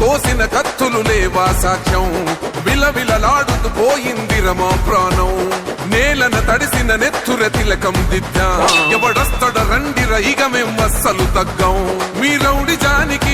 కోసిన కత్తులు లేవా సాక్ష్యం? విలవిలలాడుతూ పోయింది రమా ప్రాణం. నేలన తడిసిన నెత్తుర తిలకం దిద్దా. ఎవడొస్తడ రండిర ఇక మేం అస్సలు తగ్గం. మీ రౌడి జానికి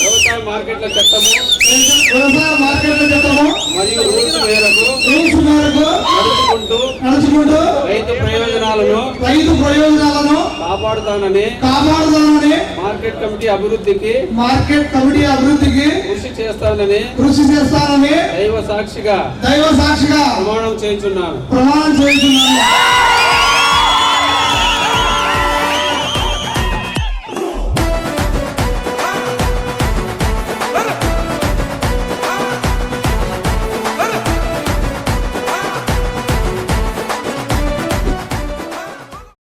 వ్యవసాయ మార్కెట్ల చట్టము వ్యవసాయ మార్కెట్ల చట్టము మరియు రూల్స్ మేరకు రూల్స్ మేరకు నడుచుకుంటూ నడుచుకుంటూ రైతు ప్రయోజనాలను రైతు ప్రయోజనాలను కాపాడుతానని కాపాడుదామని మార్కెట్ కమిటీ అభివృద్ధికి మార్కెట్ కమిటీ అభివృద్ధికి కృషి చేస్తానని కృషి చేస్తానని దైవ సాక్షిగా దైవ సాక్షిగా ప్రమాణం చేయించున్నాను. ప్రమాణం చేస్తున్నాను